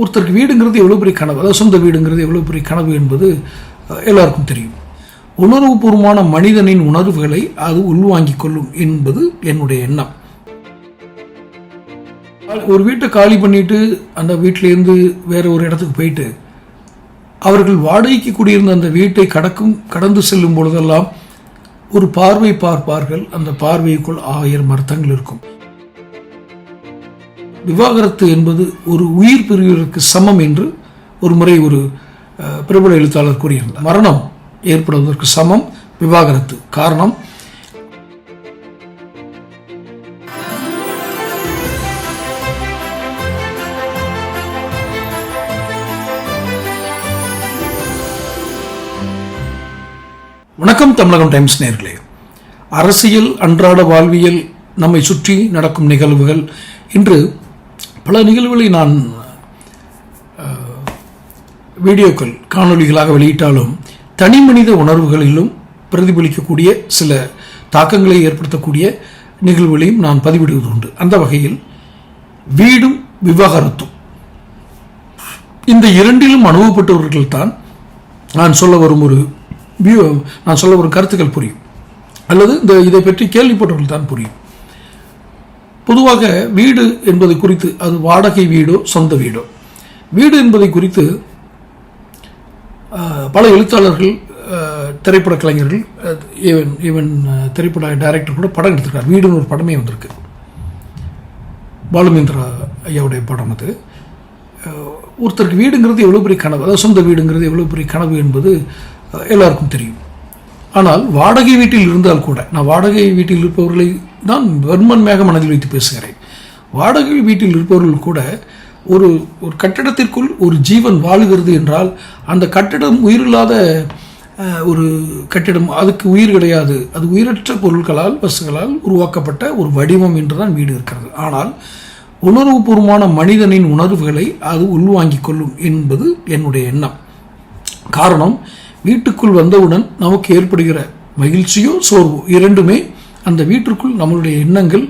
ஒருத்தருக்கு வீடுங்கிறது எவ்வளோ பெரிய கனவு அதாவது சொந்த வீடுங்கிறது எவ்வளோ பெரிய கனவு என்பது எல்லாருக்கும் தெரியும். உணர்வுபூர்வமான மனிதனின் உணர்வுகளை அது உள்வாங்கிக் கொள்ளும் என்பது என்னுடைய எண்ணம். ஒரு வீட்டை காலி பண்ணிட்டு அந்த வீட்டிலேருந்து வேற ஒரு இடத்துக்கு போயிட்டு அவர்கள் வாடகைக்கு குடியிருந்த அந்த வீட்டை கடக்கும் கடந்து செல்லும் பொழுதெல்லாம் ஒரு பார்வை பார்ப்பார்கள். அந்த பார்வைக்குள் ஆயிரம் அர்த்தங்கள் இருக்கும். விவாகரத்து என்பது ஒரு உயிர் பிரிவிற்கு சமம் என்று ஒரு முறை ஒரு பிரபல எழுத்தாளர் கூறியிருந்தார். மரணம் ஏற்படுவதற்கு சமம் விவாகரத்து காரணம். வணக்கம் தமிழகம் டைம்ஸ் நேர்களே. அரசியல் அன்றாட வாழ்வியல் நம்மை சுற்றி நடக்கும் நிகழ்வுகள் இன்று பல நிகழ்வுகளை நான் வீடியோக்கள் காணொளிகளாக வெளியிட்டாலும் தனி மனித உணர்வுகளிலும் பிரதிபலிக்கக்கூடிய சில தாக்கங்களை ஏற்படுத்தக்கூடிய நிகழ்வுகளையும் நான் பதிவிடுவது உண்டு. அந்த வகையில் வீடும் விவாகரத்தும் இந்த இரண்டிலும் அனுபவப்பட்டவர்கள் தான் நான் சொல்ல வரும் ஒரு வியூ நான் சொல்ல வரும் கருத்துக்கள் புரியும். அல்லது இந்த இதை பற்றி கேள்விப்பட்டவர்கள் தான் புரியும். பொதுவாக வீடு என்பதை குறித்து அது வாடகை வீடோ சொந்த வீடோ. வீடு என்பதை குறித்து பல எழுத்தாளர்கள் திரைப்பட கலைஞர்கள் ஈவன் ஈவன் திரைப்பட டைரக்டர் கூட படம் எடுத்திருக்கார். வீடுன்னு ஒரு படமே வந்திருக்கு. பாலுமேந்திரா ஐயாவுடைய படம் அது. ஒருத்தருக்கு வீடுங்கிறது எவ்வளோ பெரிய கனவு? அதாவது சொந்த வீடுங்கிறது எவ்வளோ பெரிய கனவு என்பது எல்லாருக்கும் தெரியும். ஆனால் வாடகை வீட்டில் இருந்தால் கூட நான் வாடகை வீட்டில் இருப்பவர்களை தான் வன்மன்மையாக மனதில் வைத்து பேசுகிறேன். வாடகை வீட்டில் இருப்பவர்கள் கூட ஒரு ஒரு கட்டிடத்திற்குள் ஒரு ஜீவன் வாழுகிறது என்றால் அந்த கட்டிடம் உயிரில்லாத ஒரு கட்டிடம் அதுக்கு உயிர் கிடையாது. அது உயிரற்ற பொருட்களால் பஸ்களால் உருவாக்கப்பட்ட ஒரு வடிவம் என்று தான் வீடு இருக்கிறது. ஆனால் உணர்வுபூர்வமான மனிதனின் உணர்வுகளை அது உள்வாங்கிக் கொள்ளும் என்பது என்னுடைய எண்ணம். காரணம் வீட்டுக்குள் வந்தவுடன் நமக்கு ஏற்படுகிற மகிழ்ச்சியோ சோர்வோ இரண்டுமே அந்த வீட்டிற்குள் நம்மளுடைய எண்ணங்கள்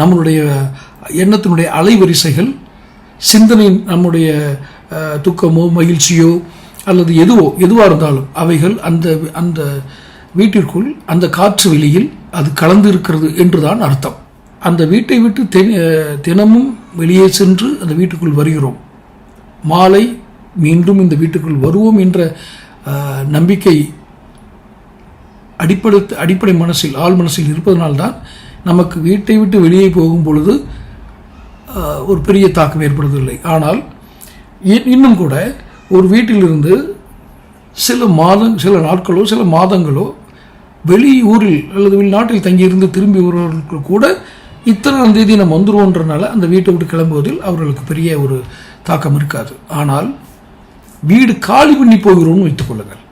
நம்மளுடைய எண்ணத்தினுடைய அலைவரிசைகள் சிந்தனை நம்முடைய துக்கமோ மகிழ்ச்சியோ அல்லது எதுவோ எதுவாக இருந்தாலும் அவைகள் அந்த அந்த வீட்டிற்குள் அந்த காற்று வெளியில் அது கலந்து இருக்கிறது என்றுதான் அர்த்தம். அந்த வீட்டை விட்டு தினமும் வெளியே சென்று அந்த வீட்டுக்குள் வருகிறோம். மாலை மீண்டும் இந்த வீட்டுக்குள் வருவோம் என்ற நம்பிக்கை அடிப்படை அடிப்படை மனசில் ஆள் மனசில் இருப்பதனால்தான் நமக்கு வீட்டை விட்டு வெளியே போகும் பொழுது ஒரு பெரிய தாக்கம் ஏற்படுவதில்லை. ஆனால் இன்னும் கூட ஒரு வீட்டிலிருந்து சில மாதம் சில நாட்களோ சில மாதங்களோ வெளியூரில் அல்லது வெளிநாட்டில் தங்கியிருந்து திரும்பி வருவர்களுக்கு கூட இத்தனாம் தேதி நம்ம வந்துருவோன்றனால அந்த வீட்டை விட்டு கிளம்புவதில் அவர்களுக்கு பெரிய ஒரு தாக்கம் இருக்காது. ஆனால் வீடு காலி பண்ணி போகிறோம்னு வைத்துக் கொள்ளுங்கள்.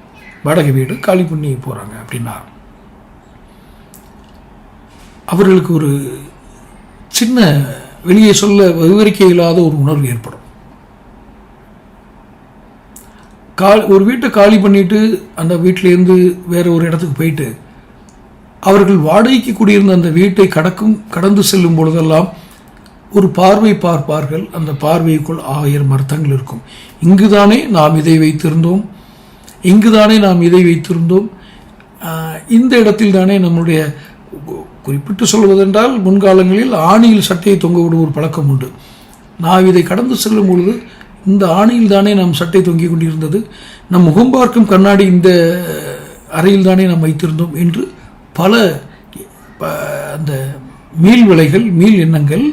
வாடகை வீடு காலி பண்ணி போகிறாங்க அப்படின்னா அவர்களுக்கு ஒரு சின்ன வெளியே சொல்ல விவரிக்க இல்லாத ஒரு உணர்வு ஏற்படும். கால் ஒரு வீட்டை காலி பண்ணிட்டு அந்த வீட்டிலேருந்து வேற ஒரு இடத்துக்கு போயிட்டு அவர்கள் வாடகைக்கு குடியிருந்த அந்த வீட்டை கடக்கும் கடந்து செல்லும் பொழுதெல்லாம் ஒரு பார்வை பார்ப்பார்கள் அந்த பார்வைக்குள் ஆயிரம் அர்த்தங்கள் இருக்கும். இங்குதானே நாம் இதை வைத்திருந்தோம். இங்குதானே நாம் இதை வைத்திருந்தோம். இந்த இடத்தில் தானே நம்முடைய குறிப்பிட்டு சொல்வதென்றால் முன்காலங்களில் ஆணியில் சட்டையை தொங்க விடும் ஒரு பழக்கம் உண்டு. நாம் இதை கடந்து செல்லும் பொழுது இந்த ஆணியில் தானே நாம் சட்டை தொங்கிக் கொண்டிருந்தது. நம் முகம் பார்க்கும் கண்ணாடி இந்த அறையில் தானே நாம் வைத்திருந்தோம் என்று பல அந்த மீள் விலைகள் மீள் எண்ணங்கள்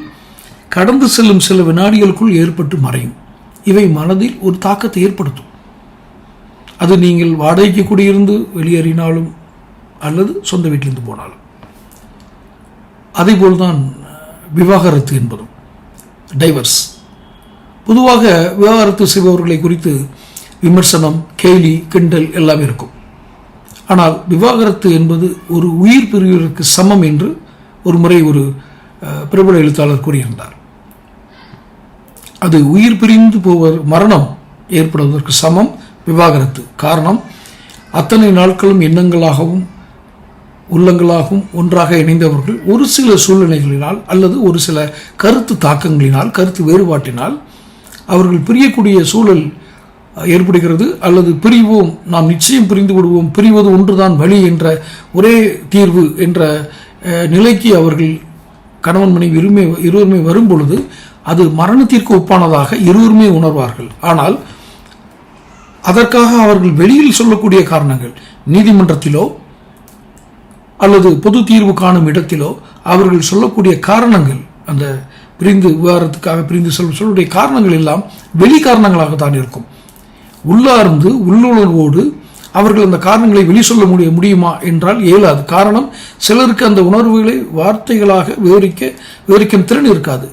கடந்து செல்லும் சில வினாடிகளுக்குள் ஏற்பட்டு மறையும். இவை மனதில் ஒரு தாக்கத்தை ஏற்படுத்தும். அது நீங்கள் வாடகைக்கு குடியிருந்து வெளியேறினாலும் அல்லது சொந்த வீட்டிலிருந்து போனாலும். அதேபோல்தான் விவாகரத்து என்பதும். டைவர்ஸ். பொதுவாக விவாகரத்து செய்பவர்களை குறித்து விமர்சனம் கேலி கிண்டல் எல்லாமே இருக்கும். ஆனால் விவாகரத்து என்பது ஒரு உயிர் பிரிவிற்கு சமம் என்று ஒரு முறை ஒரு பிரபல எழுத்தாளர் கூறியிருந்தார். அது உயிர் பிரிந்து போவர் மரணம் ஏற்படுவதற்கு சமம் விவாகரத்து காரணம். அத்தனை நாட்களும் எண்ணங்களாகவும் உள்ளங்களாகவும் ஒன்றாக இணைந்தவர்கள் ஒரு சில சூழ்நிலைகளினால் அல்லது ஒரு சில கருத்து தாக்கங்களினால் கருத்து வேறுபாட்டினால் அவர்கள் பிரியக்கூடிய சூழல் ஏற்படுகிறது. அல்லது பிரிவோம் நாம் நிச்சயம் பிரிந்து விடுவோம் பிரிவது ஒன்றுதான் வழி என்ற ஒரே தீர்வு என்ற நிலைக்கு அவர்கள் கணவன் மனைவி இருமை இருவருமே வரும் பொழுது அது மரணத்திற்கு ஒப்பானதாக இருவருமே உணர்வார்கள். ஆனால் அதற்காக அவர்கள் வெளியில் சொல்லக்கூடிய காரணங்கள் நீதிமன்றத்திலோ அல்லது பொது தீர்வு காணும் இடத்திலோ அவர்கள் சொல்லக்கூடிய காரணங்கள் அந்த பிரிந்து விவகாரத்துக்காக பிரிந்து செல்லும் சொல்லக்கூடிய காரணங்கள் எல்லாம் வெளி காரணங்களாக தான் இருக்கும். உள்ளார்ந்து உள்ளுணர்வோடு அவர்கள் அந்த காரணங்களை வெளி சொல்ல முடிய முடியுமா என்றால் இயலாது. காரணம் சிலருக்கு அந்த உணர்வுகளை வார்த்தைகளாக விவரிக்க விவரிக்கும் திறன் இருக்காது.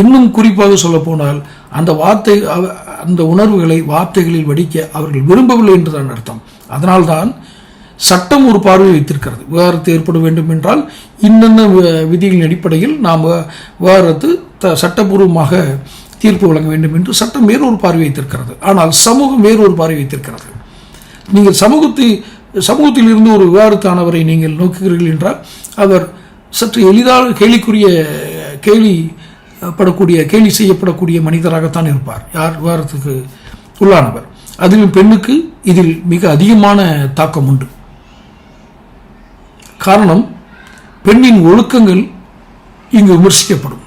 இன்னும் குறிப்பாக சொல்ல போனால் அந்த வார்த்தை அந்த உணர்வுகளை வார்த்தைகளில் வடிக்க அவர்கள் விரும்பவில்லை என்றுதான் அர்த்தம். அதனால்தான் சட்டம் ஒரு பார்வை வைத்திருக்கிறது. விவகாரத்து ஏற்பட வேண்டும் என்றால் இன்னென்ன விதிகளின் அடிப்படையில் நாம் விவகாரத்து த சட்டபூர்வமாக தீர்ப்பு வழங்க வேண்டும் என்று சட்டம் வேறொரு பார்வை வைத்திருக்கிறது. ஆனால் சமூகம் வேறொரு பார்வை வைத்திருக்கிறது. நீங்கள் சமூகத்தை சமூகத்தில் இருந்து ஒரு விவகாரத்தானவரை நீங்கள் நோக்குகிறீர்கள் என்றால் அவர் சற்று எளிதாக கேலிக்குரிய கேலி படக்கூடிய கேலி செய்யப்படக்கூடிய மனிதராகத்தான் இருப்பார். யார்? விவகாரத்துக்கு உள்ளானவர். அதிலும் பெண்ணுக்கு இதில் மிக அதிகமான தாக்கம் உண்டு. காரணம் பெண்ணின் ஒழுக்கங்கள் இங்கு விமர்சிக்கப்படும்.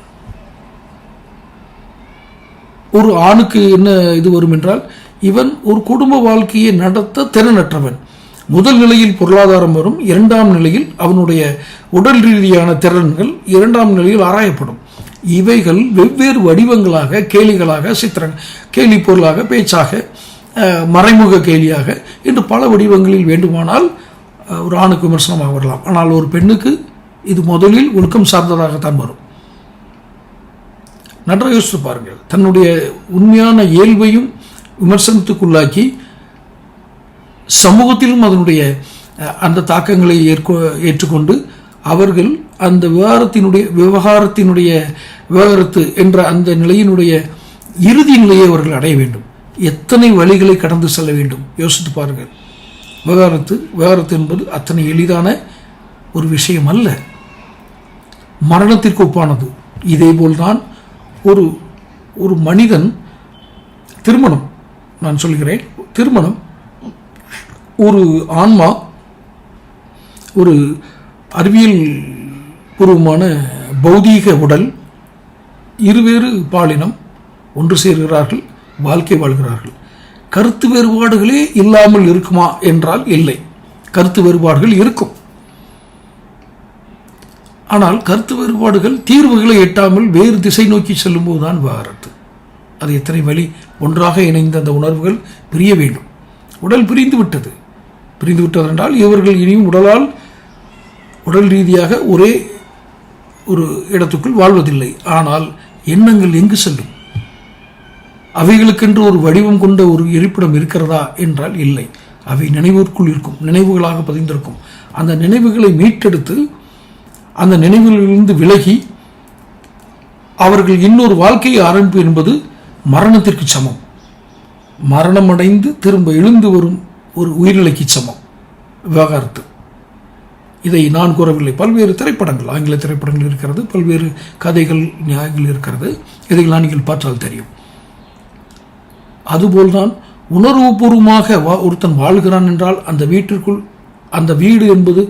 ஒரு ஆணுக்கு என்ன இது வரும் என்றால் இவன் ஒரு குடும்ப வாழ்க்கையை நடத்த திறனற்றவன். முதல் நிலையில் பொருளாதாரம் வரும் இரண்டாம் நிலையில் அவனுடைய உடல் ரீதியான திறன்கள் இரண்டாம் நிலையில் ஆராயப்படும். இவைகள் வெவ்வேறு வடிவங்களாக கேலிகளாக சித்திர கேலி பொருளாக பேச்சாக மறைமுக கேலியாக என்று பல வடிவங்களில் வேண்டுமானால் ஒரு ஆணுக்கு விமர்சனமாக வரலாம். ஆனால் ஒரு பெண்ணுக்கு இது முதலில் ஒழுக்கம் சார்ந்ததாகத்தான் வரும். நன்றாக யோசித்து பாருங்கள். தன்னுடைய உண்மையான இயல்பையும் விமர்சனத்துக்குள்ளாக்கி சமூகத்திலும் அதனுடைய அந்த தாக்கங்களை ஏற்கொ ஏற்றுக்கொண்டு அவர்கள் அந்த விவகாரத்தினுடைய விவகாரத்தினுடைய விவகாரத்து என்ற அந்த நிலையினுடைய இறுதி நிலையை அவர்கள் அடைய வேண்டும். எத்தனை வழிகளை கடந்து செல்ல வேண்டும்? யோசித்து பாருங்கள். விவகாரத்து விவகாரத்து என்பது அத்தனை எளிதான ஒரு விஷயம் அல்ல. மரணத்திற்கு ஒப்பானது. இதேபோல்தான் ஒரு ஒரு மனிதன் திருமணம் நான் சொல்கிறேன் திருமணம். ஒரு ஆன்மா ஒரு அறிவியல் பூர்வமான பௌதீக உடல் இருவேறு பாலினம் ஒன்று சேர்கிறார்கள் வாழ்க்கை வாழ்கிறார்கள். கருத்து வேறுபாடுகளே இல்லாமல் இருக்குமா என்றால் இல்லை. கருத்து வேறுபாடுகள் இருக்கும். ஆனால் கருத்து வேறுபாடுகள் தீர்வுகளை எட்டாமல் வேறு திசை நோக்கி செல்லும்போது தான் விவாகரத்து அது எத்தனை வழி ஒன்றாக இணைந்த அந்த உணர்வுகள் பிரிய வேண்டும். உடல் பிரிந்து விட்டது பிரிந்து விட்டது என்றால் இவர்கள் இனியும் உடலால் உடல் ரீதியாக ஒரே ஒரு இடத்துக்குள் வாழ்வதில்லை. ஆனால் எண்ணங்கள் எங்கு செல்லும்? அவைகளுக்கென்று ஒரு வடிவம் கொண்ட ஒரு இருப்பிடம் இருக்கிறதா என்றால் இல்லை. அவை நினைவிற்குள் இருக்கும் நினைவுகளாக பதிந்திருக்கும். அந்த நினைவுகளை மீட்டெடுத்து அந்த நினைவுகளிலிருந்து விலகி அவர்கள் இன்னொரு வாழ்க்கையை ஆரம்பிப்பு என்பது மரணத்திற்கு சமம். மரணமடைந்து திரும்ப எழுந்து வரும் ஒரு உயிர்நிலைக்கு சமம். விவகாரத்து. இதை நான் கூறவில்லை. பல்வேறு திரைப்படங்கள் ஆங்கில திரைப்படங்கள் இருக்கிறது பல்வேறு கதைகள் நியாயங்கள் இருக்கிறது. இதையெல்லாம் நீங்கள் பார்த்தால் தெரியும். அதுபோல்தான் உணர்வுபூர்வமாக வா ஒருத்தன் வாழ்கிறான் என்றால் அந்த வீட்டிற்குள் அந்த வீடு என்பது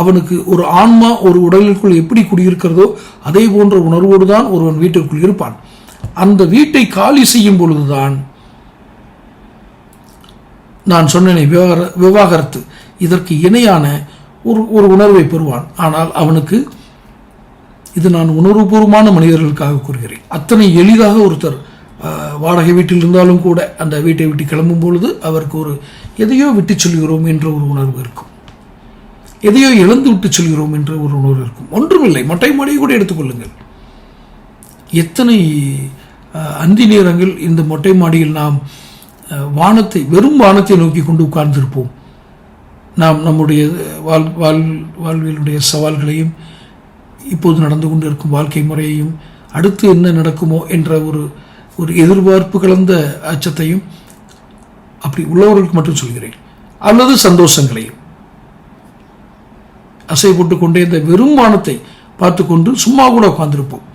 அவனுக்கு ஒரு ஆன்மா ஒரு உடலுக்குள் எப்படி குடியிருக்கிறதோ அதே போன்ற உணர்வோடு தான் ஒருவன் வீட்டிற்குள் இருப்பான். அந்த வீட்டை காலி செய்யும் பொழுதுதான் நான் சொன்னேனே விவகார விவாகரத்து. இதற்கு இணையான ஒரு ஒரு உணர்வை பெறுவான். ஆனால் அவனுக்கு இது நான் உணர்வுபூர்வமான மனிதர்களுக்காக கூறுகிறேன். அத்தனை எளிதாக ஒருத்தர் வாடகை வீட்டில் இருந்தாலும் கூட அந்த வீட்டை விட்டு கிளம்பும் பொழுது அவருக்கு ஒரு எதையோ விட்டு சொல்கிறோம் என்ற ஒரு உணர்வு இருக்கும். எதையோ இழந்து விட்டு சொல்கிறோம் என்ற ஒரு உணர்வு இருக்கும். ஒன்றுமில்லை. மொட்டை மாடியை கூட எடுத்துக்கொள்ளுங்கள் எத்தனை அந்தி நேரங்கள் இந்த மொட்டை மாடியில் நாம் வானத்தை வெறும் வானத்தை நோக்கி கொண்டு உட்கார்ந்திருப்போம். நாம் நம்முடைய வாழ் வாழ் வாழ்வியலுடைய சவால்களையும் இப்போது நடந்து கொண்டிருக்கும் வாழ்க்கை முறையையும் அடுத்து என்ன நடக்குமோ என்ற ஒரு ஒரு எதிர்பார்ப்பு கலந்த அச்சத்தையும் அப்படி உள்ளவர்களுக்கு மட்டும் சொல்கிறேன். அல்லது சந்தோஷங்களையும். அசை போட்டுக்கொண்டே இந்த வெறும் வானத்தை பார்த்து கொண்டு சும்மா கூட உட்கார்ந்திருப்போம்.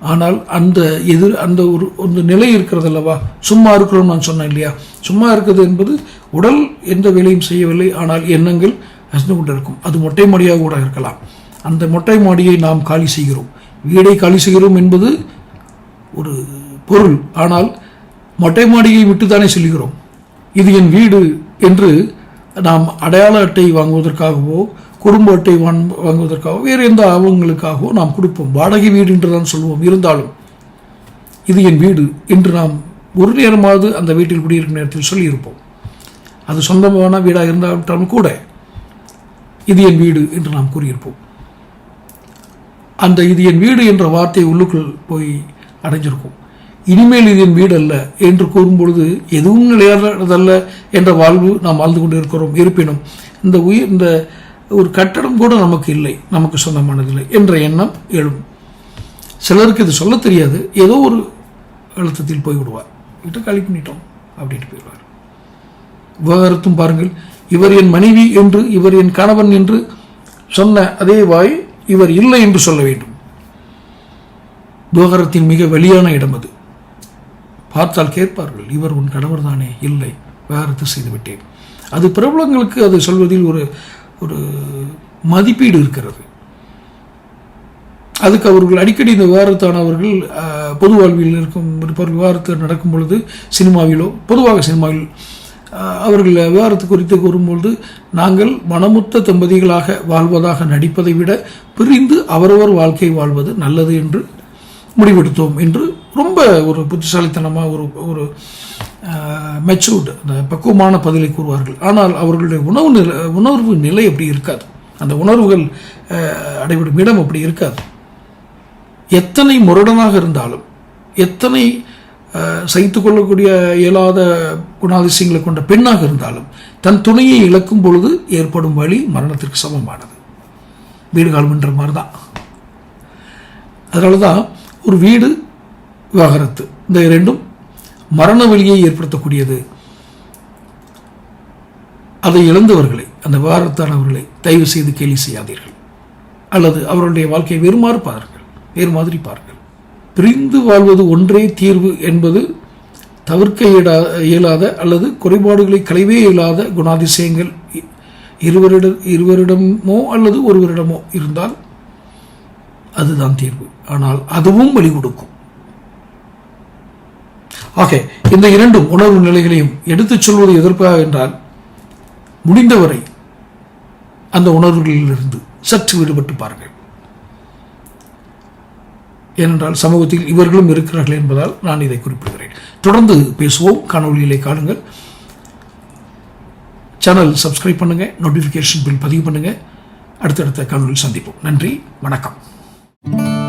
ஆனால் அந்த எதிர் அந்த ஒரு ஒரு நிலை இருக்கிறது அல்லவா சும்மா இருக்கிறோம் நான் சொன்னேன் இல்லையா? சும்மா இருக்கிறது என்பது உடல் எந்த வேலையும் செய்யவில்லை ஆனால் எண்ணங்கள் அசந்து கொண்டிருக்கும் அது மொட்டை மாடியாக கூட இருக்கலாம். அந்த மொட்டை மாடியை நாம் காலி செய்கிறோம். வீடை காலி செய்கிறோம் என்பது ஒரு பொருள். ஆனால் மொட்டை மாடியை விட்டுத்தானே செல்கிறோம். இது என் வீடு என்று நாம் அடையாள அட்டை வாங்குவதற்காகவோ குடும்ப அட்டை வாங்குவதற்காகவோ வேறு எந்த ஆவணங்களுக்காகவோ நாம் கொடுப்போம். வாடகை வீடு என்று தான் சொல்வோம். இருந்தாலும் இது என் வீடு என்று நாம் ஒரு நேரமாவது அந்த வீட்டில் குடியிருக்கும் நேரத்தில் சொல்லியிருப்போம். அது சொந்தமான வீடாக இருந்தாலும் கூட இது என் வீடு என்று நாம் கூறியிருப்போம். அந்த இது என் வீடு என்ற வார்த்தை உள்ளுக்குள் போய் அடைஞ்சிருக்கும். இனிமேல் இது என் வீடு அல்ல என்று கூறும்பொழுது எதுவும் நிலையானதல்ல என்ற வாழ்வு நாம் வாழ்ந்து கொண்டு இருக்கிறோம் இருப்பினும் இந்த உயிர் இந்த ஒரு கட்டடம் கூட நமக்கு இல்லை நமக்கு சொந்தமானதில்லை என்ற எண்ணம் எழும். சிலருக்கு இது சொல்ல தெரியாது. ஏதோ ஒரு அழுத்தத்தில் போய் விடுவார் விட்டு காலி பண்ணிட்டோம் அப்படின்ட்டு போயிடுவார் விவகாரத்தும் பாருங்கள் இவர் என் மனைவி என்று இவர் என் கணவன் என்று சொன்ன அதே வாய் இவர் இல்லை என்று சொல்ல வேண்டும். விவகாரத்தின் மிக வெளியான இடம் அது. பார்த்தால் கேட்பார்கள் இவர் உன் கணவர் தானே இல்லை விவகாரத்தை செய்து விட்டேன் அது பிரபலங்களுக்கு அது சொல்வதில் ஒரு ஒரு மதிப்பீடு இருக்கிறது. அதுக்கு அவர்கள் அடிக்கடி இந்த விவகாரத்தானவர்கள் பொது வாழ்வில் இருக்கும் இருப்பவர்கள் விவகாரத்தில் நடக்கும் பொழுது சினிமாவிலோ பொதுவாக சினிமாவில் அவர்கள் விவகாரத்து குறித்து கூறும்பொழுது நாங்கள் மனமுத்த தம்பதிகளாக வாழ்வதாக நடிப்பதை விட பிரிந்து அவரவர் வாழ்க்கை வாழ்வது நல்லது என்று முடிவெடுத்தோம் என்று ரொம்ப ஒரு புத்திசாலித்தனமாக ஒரு ஒரு மெச்சூர்டு அந்த பக்குவமான பதிலை கூறுவார்கள். ஆனால் அவர்களுடைய உணவு நிலை உணர்வு நிலை அப்படி இருக்காது. அந்த உணர்வுகள் அடைபடும் அடைவிடும் இடம் அப்படி இருக்காது. எத்தனை முரடனாக இருந்தாலும் எத்தனை சகித்து கொள்ளக்கூடிய இயலாத குணாதிசயங்களை கொண்ட பெண்ணாக இருந்தாலும் தன் துணையை இழக்கும் பொழுது ஏற்படும் வழி மரணத்திற்கு சமமானது. வீடு காலம்ன்ற மாதிரி தான் அதனால தான் ஒரு வீடு விவாகரத்து. இந்த இரண்டும் மரண வழியை ஏற்படுத்தக்கூடியது. அதை இழந்தவர்களை அந்த விவாகரத்தானவர்களை தயவு செய்து கேலி செய்யாதீர்கள். அல்லது அவர்களுடைய வாழ்க்கையை வேறுமாறு பாருங்கள் வேறு மாதிரி பாருங்கள். பிரிந்து வாழ்வது ஒன்றே தீர்வு என்பது தவிர்க்க இயலா இயலாத அல்லது குறைபாடுகளை களைவே இயலாத குணாதிசயங்கள். இருவரிட இருவரிடமோ அல்லது ஒருவரிடமோ இருந்தால் அதுதான் தீர்வு. ஆனால் அதுவும் வழி கொடுக்கும் ஆக இந்த இரண்டும் உணர்வு நிலைகளையும் எடுத்துச் சொல்வது எதற்காக என்றால் முடிந்தவரை அந்த உணர்வுகளிலிருந்து சற்று விடுபட்டு பாருங்கள். ஏனென்றால் சமூகத்தில் இவர்களும் இருக்கிறார்கள் என்பதால் நான் இதை குறிப்பிடுகிறேன். தொடர்ந்து பேசுவோம். காணொளிகளை காணுங்கள். சேனல் சப்ஸ்கிரைப் பண்ணுங்க. நோட்டிஃபிகேஷன் பில் பதிவு பண்ணுங்க. அடுத்தடுத்த காணொலியில் சந்திப்போம். நன்றி. வணக்கம். Thank you.